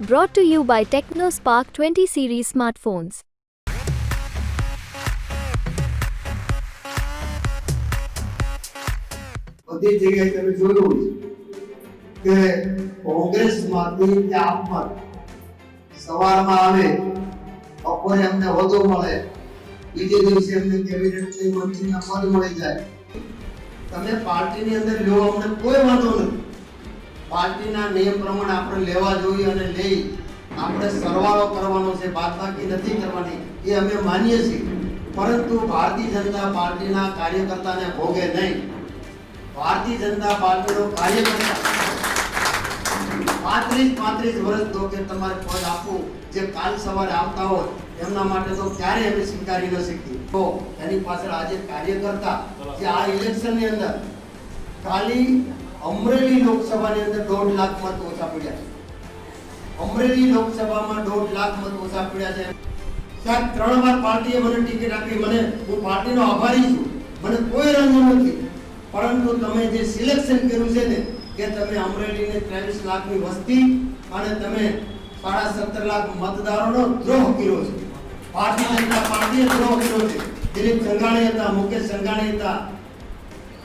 Brought to you by TechnoSpark 20 series smartphones. બધી જગ્યાએ તમે જોયું કે કોંગ્રેસમાંથી ત્યાગ પર સવારમાં આવે, બપોરે એમને હોદ્દો મળે, બીજે દિવસે એમને કેબિનેટ મંત્રીના પદ મળી જાય તમે પાર્ટીની અંદર લો અમને કોઈ વાંધો નથી પાર્ટીના નિયમ પ્રમાણે આપણે લેવા જોઈએ અને લઈ આપણે સરવાળો કરવાનો છે બાદબાકી નથી કરવાની, એ અમે માનીએ છીએ. પરંતુ ભારતીય જનતા પાર્ટીના કાર્યકર્તાને ભોગે નહીં. ભારતીય જનતા પાર્ટીનો કાર્યકર્તા પાંત્રીસ પાંત્રીસ વર્ષ તો કે તમારે પદ આપવું, જે કાલ સવારે આવતા હોય, એમના માટે તો ક્યારે અમે સ્વીકારી ન શકીએ. તો એની પાછળ આજે કાર્યકર્તા, જે આ ઇલેક્શનની અંદર ખાલી અમરેલી લોકસભાની અંદર દોઢ લાખ મત ઓછા પડ્યા છે. અમરેલી લોકસભામાં દોઢ લાખ મત ઓછા પડ્યા છે. સાહેબ, ત્રણ વાર પાર્ટીએ મને ટિકિટ આપી. મને, હું પાર્ટીનો આભારી છું. મને કોઈ રંગ નથી. પરંતુ તમે જે સિલેક્શન કર્યું છે ને, કે તમે અમરેલીને ત્રેવીસ લાખની વસ્તી અને તમે સાડા સત્તર લાખ મતદારોનો દ્રોહ કર્યો છે. ભારતીય જનતા પાર્ટીએ દ્રોહ કર્યો છે. દિલીપ સંઘાણી હતા, મુકેશ સંઘાણી હતા,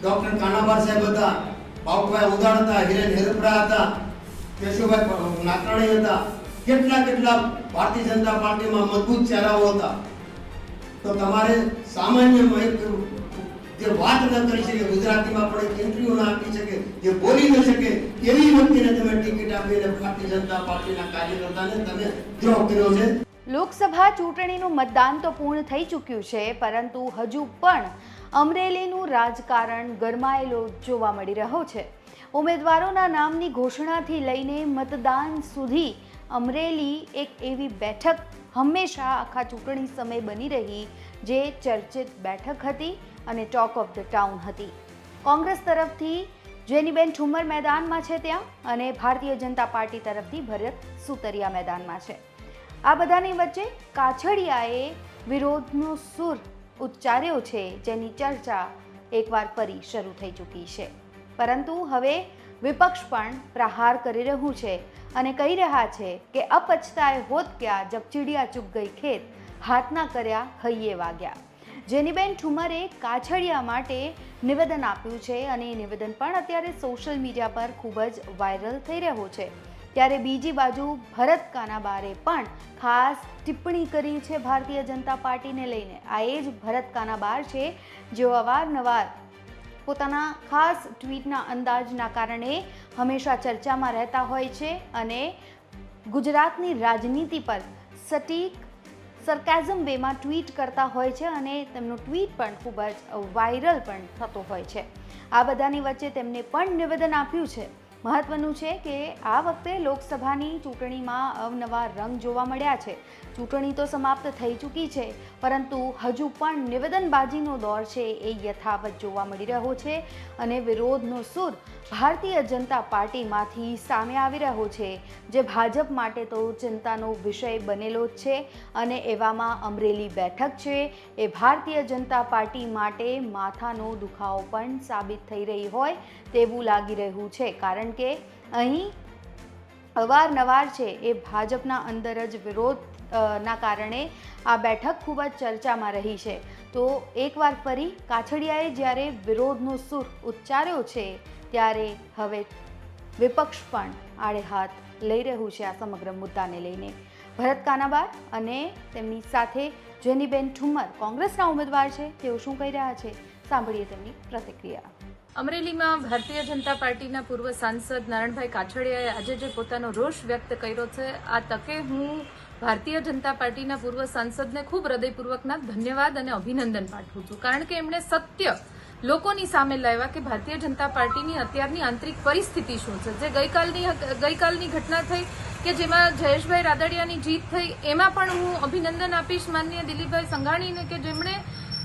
ડોક્ટર કાનાબાર સાહેબ હતા બાબુભાઈ ઉદાણ હતા હિરેન હેરપરા હતા, કેશુભાઈ નાકરાણી હતા, કેટલા કેટલા ભારતીય જનતા પાર્ટીમાં મજબૂત ચહેરાઓ હતા. તો તમારે સામાન્ય જે વાત ન કરી શકે, ગુજરાતીમાં પણ એક ઇન્ટરવ્યુ ના આપી શકે, જે બોલી ન શકે, એવી વ્યક્તિને તમે ટિકિટ આપીને ભારતીય જનતા પાર્ટીના કાર્યકર્તાને તમે દ્રોહ કર્યો છે. લોકસભા ચૂંટણીનું મતદાન તો પૂર્ણ થઈ ચૂક્યું છે, પરંતુ હજુ પણ અમરેલીનું રાજકારણ ગરમાયેલો જોવા મળી રહ્યો છે. ઉમેદવારોના નામની ઘોષણાથી લઈને મતદાન સુધી અમરેલી એક એવી બેઠક હંમેશા આખા ચૂંટણી સમય બની રહી, જે ચર્ચિત બેઠક હતી અને ટોક ઓફ ધ ટાઉન હતી. કોંગ્રેસ તરફથી જેનીબેન ઠુમર મેદાનમાં છે ત્યાં અને ભારતીય જનતા પાર્ટી તરફથી ભરત સુતરિયા મેદાનમાં છે. આ બધાની વચ્ચે કાછડિયાએ વિરોધનો સુર ઉચ્ચાર્યો છે, જેની ચર્ચા એકવાર ફરી શરૂ થઈ ચૂકી છે. પરંતુ હવે વિપક્ષ પણ પ્રહાર કરી રહ્યું છે અને કહી રહ્યા છે કે અપચતાએ હોત ક્યાં જબ ચીડિયા ચૂક ગઈ ખેત હાથના કર્યા હૈયે વાગ્યા. જેનીબેન ઠુમરે કાછડિયા માટે નિવેદન આપ્યું છે અને એ નિવેદન પણ અત્યારે સોશિયલ મીડિયા પર ખૂબ જ વાયરલ થઈ રહ્યું છે. ત્યારે બીજી બાજુ ભરત કાનાબારે પણ ખાસ ટિપ્પણી કરી છે ભારતીય જનતા પાર્ટીને લઈને. આ એ જ ભરત કાનાબાર છે, જેઓ અવારનવાર પોતાના ખાસ ટ્વીટના અંદાજના કારણે હંમેશા ચર્ચામાં રહેતા હોય છે અને ગુજરાતની રાજનીતિ પર સટીક સરકાઝમ વેમાં ટ્વીટ કરતા હોય છે અને તેમનું ટ્વીટ પણ ખૂબ જ વાયરલ પણ થતો હોય છે. આ બધાની વચ્ચે તેમને પણ નિવેદન આપ્યું છે. મહત્વનું છે કે આ વખતે લોકસભાની ચૂંટણીમાં અવનવા રંગ જોવા મળ્યા છે. ચૂંટણી તો સમાપ્ત થઈ ચૂકી છે, પરંતુ હજુ પણ નિવેદનબાજીનો દોર છે એ યથાવત જોવા મળી રહ્યો છે અને વિરોધનો સુર ભારતીય જનતા પાર્ટીમાંથી સામે આવી રહ્યો છે, જે ભાજપ માટે તો ચિંતાનો વિષય બનેલો જ છે અને એવામાં અમરેલી બેઠક છે એ ભારતીય જનતા પાર્ટી માટે માથાનો દુખાવો પણ સાબિત થઈ રહી હોય તેવું લાગી રહ્યું છે, કારણ કે અહીં અવારનવાર છે એ ભાજપના અંદર જ વિરોધ ના કારણે આ બેઠક ખૂબ જ ચર્ચામાં રહી છે. તો એકવાર ફરી કાછડિયાએ જ્યારે વિરોધનો સુર ઉચ્ચાર્યો છે, ત્યારે હવે વિપક્ષ પણ આડે હાથ લઈ રહ્યું છે આ સમગ્ર મુદ્દાને લઈને. ભરત કાનાબાર અને તેમની સાથે જેનીબેન ઠુમ્મર કોંગ્રેસના ઉમેદવાર છે, તેઓ શું કહી રહ્યા છે? સાંભળીએ તેમની પ્રતિક્રિયા. અમરેલીમાં ભારતીય જનતા પાર્ટીના પૂર્વ સાંસદ નારણભાઈ કાછડિયાએ આજે જે પોતાનો રોષ વ્યક્ત કર્યો છે, આ તકે હું ભારતીય જનતા પાર્ટીના પૂર્વ સાંસદને ખૂબ હૃદયપૂર્વકના ધન્યવાદ અને અભિનંદન પાઠવું છું. કારણ કે એમણે સત્ય લોકોની સામે લાવ્યા કે ભારતીય જનતા પાર્ટીની અત્યારની આંતરિક પરિસ્થિતિ શું છે. જે ગઈકાલની ગઈકાલની ઘટના થઈ કે જેમાં જયેશભાઈ રાદડિયાની જીત થઈ, એમાં પણ હું અભિનંદન આપીશ માનનીય દિલીપભાઈ સંઘાણીને કે જેમણે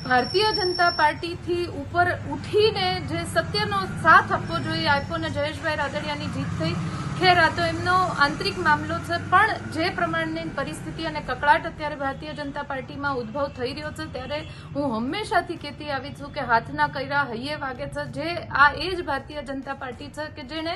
ભારતીય જનતા પાર્ટીથી ઉપર ઉઠીને જે સત્યનો સાથ આપવો જોઈએ આપ્યો ને જયેશભાઈ રાદડિયાની જીત થઈ. ખેર, આ તો એમનો આંતરિક મામલો છે, પણ જે પ્રમાણની પરિસ્થિતિ અને કકળાટ અત્યારે ભારતીય જનતા પાર્ટીમાં ઉદ્ભવ થઈ રહ્યો છે, ત્યારે હું હંમેશાથી કહેતી આવી છું કે હાથના કર્યા હૈયે વાગે છે. જે આ એ જ ભારતીય જનતા પાર્ટી છે કે જેણે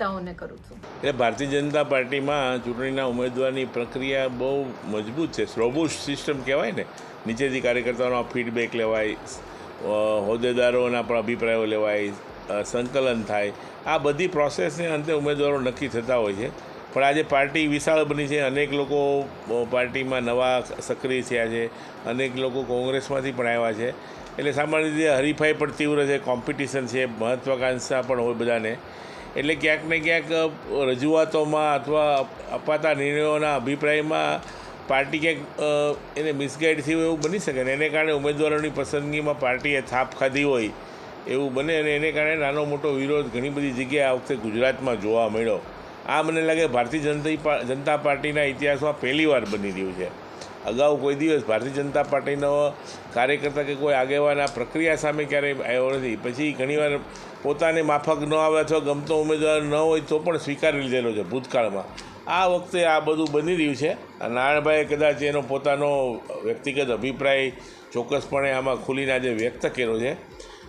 નેતાઓને કરું છું. એટલે ભારતીય જનતા પાર્ટીમાં ચૂંટણીના ઉમેદવારની પ્રક્રિયા બહુ મજબૂત છે. રોબુસ્ટ સિસ્ટમ કહેવાય ને. નીચેથી કાર્યકર્તાઓનો ફીડબેક લેવાય હોદ્દેદારોના પણ અભિપ્રાયો લેવાય સંકલન થાય. આ બધી પ્રોસેસને અંતે ઉમેદવારો નક્કી થતા હોય છે. પણ આજે પાર્ટી વિશાળ બની છે. અનેક લોકો પાર્ટીમાં નવા સક્રિય થયા છે. અનેક લોકો કોંગ્રેસમાંથી પણ આવ્યા છે. એટલે સામાન્ય રીતે હરીફાઈ પણ તીવ્ર છે. કોમ્પિટિશન છે. મહત્વાકાંક્ષા પણ હોય બધાને. એટલે ક્યાંક ને ક્યાંક રજૂઆતોમાં અથવા અપાતા નિર્ણયોના અભિપ્રાયમાં પાર્ટી ક્યાંક એને મિસગાઈડ થયું એવું બની શકે ને? એને કારણે ઉમેદવારોની પસંદગીમાં પાર્ટીએ થાપ ખાધી હોય એવું બને અને એને કારણે નાનો મોટો વિરોધ ઘણી બધી જગ્યાએ આ વખતે ગુજરાતમાં જોવા મળ્યો. આ મને લાગે ભારતીય જનતા જનતા પાર્ટીના ઇતિહાસમાં પહેલીવાર બની રહ્યું છે. અગાઉ કોઈ દિવસ ભારતીય જનતા પાર્ટીનો કાર્યકર્તા કે કોઈ આગેવાન આ પ્રક્રિયા સામે ક્યારેય આવ્યો નથી. પછી ઘણીવાર પોતાને માફક ન આવે અથવા ગમતો ઉમેદવાર ન હોય તો પણ સ્વીકારી લીધેલો છે ભૂતકાળમાં. આ વખતે આ બધું બની રહ્યું છે નારાયણભાઈએ કદાચ એનો પોતાનો વ્યક્તિગત અભિપ્રાય ચોક્કસપણે આમાં ખુલીને આજે વ્યક્ત કર્યો છે.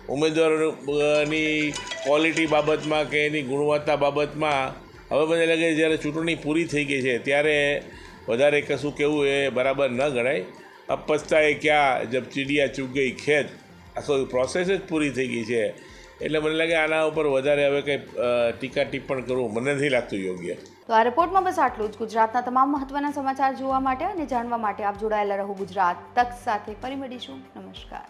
ઉમેદવારોની ક્વોલિટી બાબતમાં કે એની ગુણવત્તા બાબતમાં હવે મને લાગે જ્યારે ચૂંટણી પૂરી થઈ ગઈ છે ત્યારે વધારે કશું કહેવું એ બરાબર ન ગણાય. અબ એ ક્યાં જબ ચીડિયા ચૂક ગઈ ખેત. આખો પ્રોસેસ જ પૂરી થઈ ગઈ છે. એટલે મને લાગે આના ઉપર વધારે હવે કંઈ ટીકા ટિપ્પણ કરવું મને નથી લાગતું યોગ્ય. તો આ રિપોર્ટમાં બસ આટલું જ. ગુજરાતના તમામ મહત્વના સમાચાર જોવા માટે અને જાણવા માટે આપ જોડાયેલા રહો ગુજરાત તક સાથે. ફરી મળીશું. નમસ્કાર.